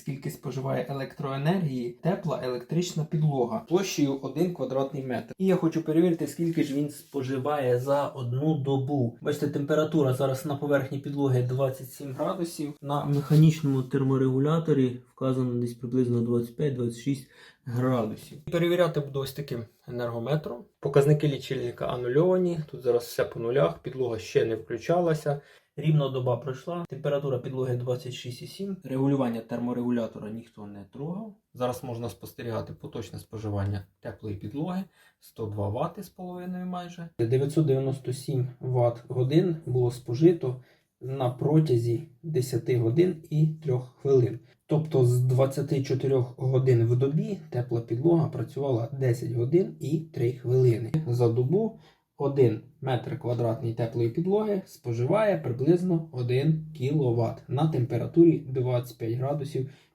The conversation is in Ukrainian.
скільки споживає електроенергії тепла електрична підлога площею 1 квадратний метр. І я хочу перевірити, скільки ж він споживає за одну добу. Бачите, температура зараз на поверхні підлоги 27 градусів. На механічному терморегуляторі вказано десь приблизно 25-26 градусів. Перевіряти буду ось таким енергометром. Показники лічильника анульовані. Тут зараз все по нулях, підлога ще не включалася. Рівно доба пройшла. Температура підлоги 26,7. Регулювання терморегулятора ніхто не трогав. Зараз можна спостерігати поточне споживання теплої підлоги 102 Вт з половиною майже. 997 Вт годин було спожито на протязі 10 годин і 3 хвилин. Тобто з 24 годин в добі тепла підлога працювала 10 годин і 3 хвилини. За добу 1 метр квадратний теплої підлоги споживає приблизно 1 кВт на температурі 25 градусів